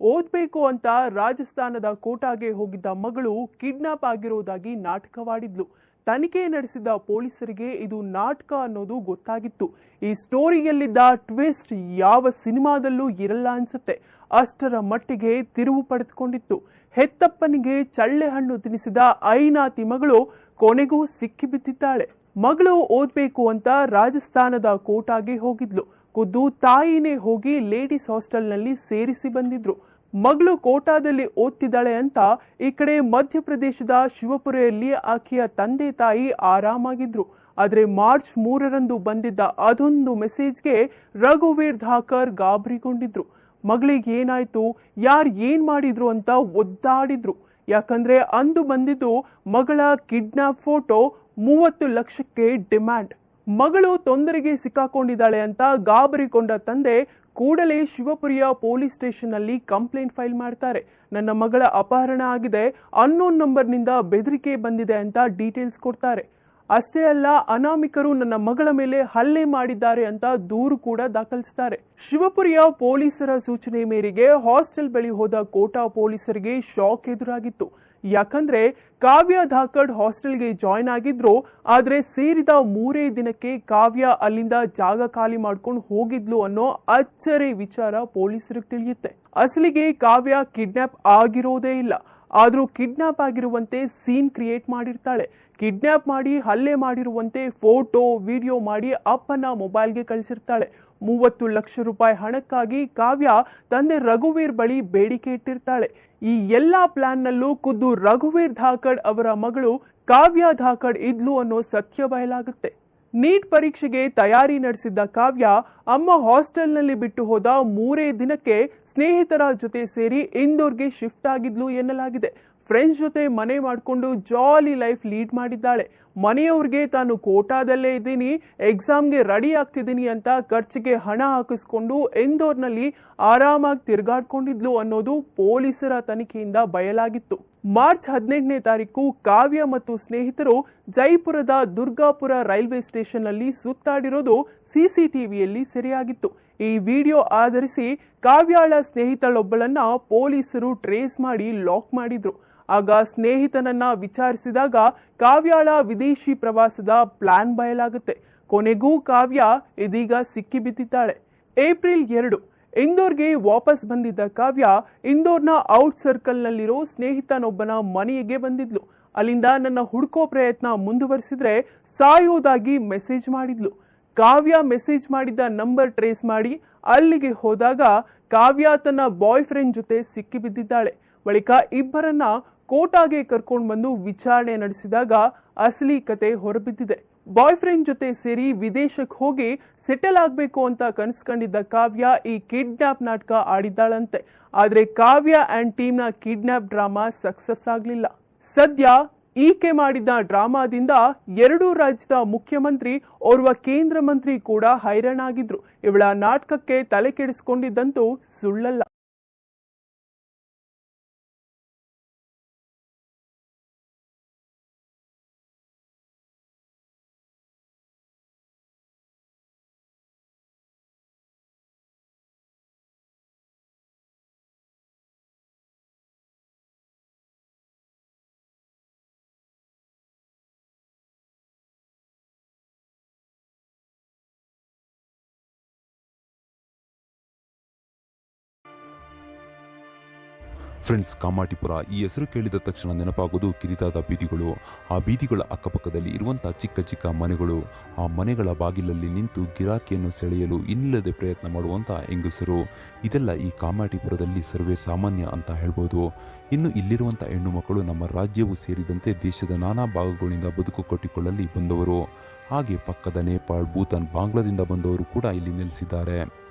ಓದ್ಬೇಕು ಅಂತ ರಾಜಸ್ಥಾನದ ಕೋಟಾಗೆ ಹೋಗಿದ್ದ ಮಗಳು ಕಿಡ್ನಾಪ್ ಆಗಿರುವುದಾಗಿ ನಾಟಕವಾಡಿದ್ಲು. ತನಿಖೆ ನಡೆಸಿದ ಪೊಲೀಸರಿಗೆ ಇದು ನಾಟಕ ಅನ್ನೋದು ಗೊತ್ತಾಗಿತ್ತು. ಈ ಸ್ಟೋರಿಯಲ್ಲಿದ್ದ ಟ್ವಿಸ್ಟ್ ಯಾವ ಸಿನಿಮಾದಲ್ಲೂ ಇರಲ್ಲ ಅನ್ಸುತ್ತೆ. ಅಷ್ಟರ ಮಟ್ಟಿಗೆ ತಿರುವು ಪಡೆದುಕೊಂಡಿತ್ತು. ಹೆತ್ತಪ್ಪನಿಗೆ ಚಳ್ಳೆ ಹಣ್ಣು ತಿನ್ನಿಸಿದ ಐನಾತಿ ಮಗಳು ಕೊನೆಗೂ ಸಿಕ್ಕಿಬಿದ್ದಿದ್ದಾಳೆ. ಮಗಳು ಓದ್ಬೇಕು ಅಂತ ರಾಜಸ್ಥಾನದ ಕೋಟಾಗೆ ಹೋಗಿದ್ಲು. ಖುದ್ದು ತಾಯಿನೇ ಹೋಗಿ ಲೇಡೀಸ್ ಹಾಸ್ಟೆಲ್ನಲ್ಲಿ ಸೇರಿಸಿ ಬಂದಿದ್ರು. ಮಗಳು ಕೋಟಾದಲ್ಲಿ ಓದ್ತಿದ್ದಾಳೆ ಅಂತ ಈ ಕಡೆ ಮಧ್ಯಪ್ರದೇಶದ ಶಿವಪುರೆಯಲ್ಲಿ ಆಕೆಯ ತಂದೆ ತಾಯಿ ಆರಾಮಾಗಿದ್ರು. ಆದರೆ ಮಾರ್ಚ್ ಮೂರರಂದು ಬಂದಿದ್ದ ಅದೊಂದು ಮೆಸೇಜ್ಗೆ ರಘುವೀರ್ ಧಾಕರ್ ಗಾಬರಿಗೊಂಡಿದ್ರು. ಮಗಳಿಗೆ ಏನಾಯ್ತು, ಯಾರು ಏನ್ ಮಾಡಿದ್ರು ಅಂತ ಒದ್ದಾಡಿದ್ರು. ಯಾಕಂದ್ರೆ ಅಂದು ಬಂದಿದ್ದು ಮಗಳ ಕಿಡ್ನಾಪ್ ಫೋಟೋ ಮೂವತ್ತು ಲಕ್ಷಕ್ಕೆ ಡಿಮ್ಯಾಂಡ್. ಮಗಳು ತೊಂದರೆಗೆ ಸಿಕ್ಕಾಕೊಂಡಿದ್ದಾಳೆ ಅಂತ ಗಾಬರಿಗೊಂಡ ತಂದೆ ಕೂಡಲೇ ಶಿವಪುರಿಯ ಪೊಲೀಸ್ ಸ್ಟೇಷನ್ನಲ್ಲಿ ಕಂಪ್ಲೇಂಟ್ ಫೈಲ್ ಮಾಡ್ತಾರೆ. ನನ್ನ ಮಗಳ ಅಪಹರಣ ಆಗಿದೆ ಅನ್ನೋನ್ ನಂಬರ್ನಿಂದ ಬೆದರಿಕೆ ಬಂದಿದೆ ಅಂತ ಡೀಟೇಲ್ಸ್ ಕೊಡ್ತಾರೆ. ಅಷ್ಟೇ ಅಲ್ಲ, ಅನಾಮಿಕರು ನನ್ನ ಮಗಳ ಮೇಲೆ ಹಲ್ಲೆ ಮಾಡಿದ್ದಾರೆ ಅಂತ ದೂರು ಕೂಡ ದಾಖಲಿಸ್ತಾರೆ. ಶಿವಪುರಿಯ ಪೊಲೀಸರ ಸೂಚನೆ ಮೇರೆಗೆ ಹಾಸ್ಟೆಲ್ ಬಳಿ ಹೋದ ಕೋಟಾ ಪೊಲೀಸರಿಗೆ ಶಾಕ್ ಎದುರಾಗಿತ್ತು. ಯಾಕಂದ್ರೆ ಕಾವ್ಯ ಧಾಕಡ್ ಹಾಸ್ಟೆಲ್ಗೆ ಜಾಯ್ನ್ ಆಗಿದ್ರು, ಆದ್ರೆ ಸೇರಿದ ಮೂರೇ ದಿನಕ್ಕೆ ಕಾವ್ಯ ಅಲ್ಲಿಂದ ಜಾಗ ಖಾಲಿ ಮಾಡ್ಕೊಂಡು ಹೋಗಿದ್ಲು ಅನ್ನೋ ಅಚ್ಚರಿ ವಿಚಾರ ಪೊಲೀಸರಿಗೆ ತಿಳಿಯುತ್ತೆ. ಅಸಲಿಗೆ ಕಾವ್ಯ ಕಿಡ್ನಾಪ್ ಆಗಿರೋದೇ ಇಲ್ಲ. ಆದ್ರೂ ಕಿಡ್ನಾಪ್ ಆಗಿರುವಂತೆ ಸೀನ್ ಕ್ರಿಯೇಟ್ ಮಾಡಿರ್ತಾಳೆ. ಕಿಡ್ನಾಪ್ ಮಾಡಿ, ಹಲ್ಲೆ ಮಾಡಿರುವಂತೆ ಫೋಟೋ, ವಿಡಿಯೋ ಮಾಡಿ ಅಪ್ಪನ ಮೊಬೈಲ್ಗೆ ಕಳಿಸಿರ್ತಾಳೆ. ಮೂವತ್ತು ಲಕ್ಷ ರೂಪಾಯಿ ಹಣಕ್ಕಾಗಿ ಕಾವ್ಯ ತಂದೆ ರಘುವೀರ್ ಬಳಿ ಬೇಡಿಕೆ ಇಟ್ಟಿರ್ತಾಳೆ. ಈ ಎಲ್ಲಾ ಪ್ಲಾನ್ನಲ್ಲೂ ಖುದ್ದು ರಘುವೀರ್ ಧಾಕಡ್ ಅವರ ಮಗಳು ಕಾವ್ಯ ಧಾಕಡ್ ಇದ್ಲು ಅನ್ನೋ ಸತ್ಯ ಬಯಲಾಗುತ್ತೆ. ನೀಟ್ ಪರೀಕ್ಷೆಗೆ ತಯಾರಿ ನಡೆಸಿದ್ದ ಕಾವ್ಯ ಅಮ್ಮ ಹಾಸ್ಟೆಲ್ನಲ್ಲಿ ಬಿಟ್ಟು ಹೋದ ಮೂರೇ ದಿನಕ್ಕೆ ಸ್ನೇಹಿತರ ಜೊತೆ ಸೇರಿ ಇಂದೋರ್ಗೆ ಶಿಫ್ಟ್ ಆಗಿದ್ಲು ಎನ್ನಲಾಗಿದೆ. ಫ್ರೆಂಡ್ಸ್ ಜೊತೆ ಮನೆ ಮಾಡಿಕೊಂಡು ಜಾಲಿ ಲೈಫ್ ಲೀಡ್ ಮಾಡಿದ್ದಾಳೆ. ಮನೆಯವ್ರಿಗೆ ತಾನು ಕೋಟಾದಲ್ಲೇ ಇದ್ದೀನಿ ಎಕ್ಸಾಮ್ಗೆ ರೆಡಿ ಆಗ್ತಿದ್ದೀನಿ ಅಂತ ಖರ್ಚಿಗೆ ಹಣ ಹಾಕಿಸ್ಕೊಂಡು ಎಂದೋರ್ನಲ್ಲಿ ಆರಾಮಾಗಿ ತಿರುಗಾಡ್ಕೊಂಡಿದ್ಲು ಅನ್ನೋದು ಪೊಲೀಸರ ತನಿಖೆಯಿಂದ ಬಯಲಾಗಿತ್ತು. ಮಾರ್ಚ್ ಹದಿನೆಂಟನೇ ತಾರೀಕು ಕಾವ್ಯ ಮತ್ತು ಸ್ನೇಹಿತರು ಜೈಪುರದ ದುರ್ಗಾಪುರ ರೈಲ್ವೆ ಸ್ಟೇಷನ್ನಲ್ಲಿ ಸುತ್ತಾಡಿರೋದು ಸಿಸಿಟಿವಿಯಲ್ಲಿ ಸೆರೆಯಾಗಿತ್ತು. ಈ ವಿಡಿಯೋ ಆಧರಿಸಿ ಕಾವ್ಯಾಳ ಸ್ನೇಹಿತಳೊಬ್ಬಳನ್ನ ಪೊಲೀಸರು ಟ್ರೇಸ್ ಮಾಡಿ ಲಾಕ್ ಮಾಡಿದ್ರು. ಆಗ ಸ್ನೇಹಿತನನ್ನ ವಿಚಾರಿಸಿದಾಗ ಕಾವ್ಯಾಳ ವಿದೇಶಿ ಪ್ರವಾಸದ ಪ್ಲಾನ್ ಬಯಲಾಗುತ್ತೆ. ಕೊನೆಗೂ ಕಾವ್ಯ ಇದೀಗ ಸಿಕ್ಕಿಬಿದ್ದಿದ್ದಾಳೆ. ಏಪ್ರಿಲ್ ಎರಡು, ಇಂದೋರ್ಗೆ ವಾಪಸ್ ಬಂದಿದ್ದ ಕಾವ್ಯ ಇಂದೋರ್ನ ಔಟ್ ಸರ್ಕಲ್ನಲ್ಲಿರೋ ಸ್ನೇಹಿತನೊಬ್ಬನ ಮನೆಗೆ ಬಂದಿದ್ಲು. ಅಲ್ಲಿಂದ ನನ್ನ ಹುಡುಕೋ ಪ್ರಯತ್ನ ಮುಂದುವರಿಸಿದ್ರೆ ಸಾಯೋದಾಗಿ ಮೆಸೇಜ್ ಮಾಡಿದ್ಲು. ಕಾವ್ಯ ಮೆಸೇಜ್ ಮಾಡಿದ್ದ ನಂಬರ್ ಟ್ರೇಸ್ ಮಾಡಿ ಅಲ್ಲಿಗೆ ಹೋದಾಗ ಕಾವ್ಯ ತನ್ನ ಬಾಯ್ ಫ್ರೆಂಡ್ ಜೊತೆ ಸಿಕ್ಕಿಬಿದ್ದಿದ್ದಾಳೆ. ಬಳಿಕ ಇಬ್ಬರನ್ನ ಕೋಟಾಗೆ ಕರ್ಕೊಂಡು ಬಂದು ವಿಚಾರಣೆ ನಡೆಸಿದಾಗ ಅಸಲಿ ಕತೆ ಹೊರಬಿದ್ದಿದೆ. ಬಾಯ್ ಫ್ರೆಂಡ್ ಜೊತೆ ಸೇರಿ ವಿದೇಶಕ್ಕೆ ಹೋಗಿ ಸೆಟಲ್ ಆಗಬೇಕು ಅಂತ ಕನಸ್ಕೊಂಡಿದ್ದ ಕಾವ್ಯ ಈ ಕಿಡ್ನಾಪ್ ನಾಟಕ ಆಡಿದ್ದಾಳಂತೆ. ಆದರೆ ಕಾವ್ಯ ಆ್ಯಂಡ್ ಟೀಮ್ನ ಕಿಡ್ನಾಪ್ ಡ್ರಾಮಾ ಸಕ್ಸಸ್ ಆಗಲಿಲ್ಲ. ಸದ್ಯ ಈಕೆ ಮಾಡಿದ ಡ್ರಾಮಾದಿಂದ ಎರಡೂ ರಾಜ್ಯದ ಮುಖ್ಯಮಂತ್ರಿ ಓರ್ವ ಕೇಂದ್ರ ಮಂತ್ರಿ ಕೂಡ ಹೈರಾಣಾಗಿದ್ರು. ಇವಳ ನಾಟಕಕ್ಕೆ ತಲೆ ಕೆಡಿಸ್ಕೊಂಡಿದ್ದಂತೂ ಸುಳ್ಳಲ್ಲ. ಫ್ರೆಂಡ್ಸ್, ಕಾಮಾಟಿಪುರ ಈ ಹೆಸರು ಕೇಳಿದ ತಕ್ಷಣ ನೆನಪಾಗೋದು ಕಿರಿದಾದ ಬೀದಿಗಳು. ಆ ಬೀದಿಗಳ ಅಕ್ಕಪಕ್ಕದಲ್ಲಿ ಇರುವಂಥ ಚಿಕ್ಕ ಚಿಕ್ಕ ಮನೆಗಳು. ಆ ಮನೆಗಳ ಬಾಗಿಲಲ್ಲಿ ನಿಂತು ಗಿರಾಕಿಯನ್ನು ಸೆಳೆಯಲು ಇನ್ನಿಲ್ಲದೆ ಪ್ರಯತ್ನ ಮಾಡುವಂಥ ಹೆಂಗಸರು. ಇದೆಲ್ಲ ಈ ಕಾಮಾಟಿಪುರದಲ್ಲಿ ಸರ್ವೇ ಸಾಮಾನ್ಯ ಅಂತ ಹೇಳ್ಬೋದು. ಇನ್ನು ಇಲ್ಲಿರುವಂಥ ಹೆಣ್ಣು ಮಕ್ಕಳು ನಮ್ಮ ರಾಜ್ಯವೂ ಸೇರಿದಂತೆ ದೇಶದ ನಾನಾ ಭಾಗಗಳಿಂದ ಬದುಕು ಕಟ್ಟಿಕೊಳ್ಳಲಿ ಬಂದವರು. ಹಾಗೆ ಪಕ್ಕದ ನೇಪಾಳ್, ಭೂತಾನ್, ಬಾಂಗ್ಲಾದಿಂದ ಬಂದವರು ಕೂಡ ಇಲ್ಲಿ ನೆಲೆಸಿದ್ದಾರೆ.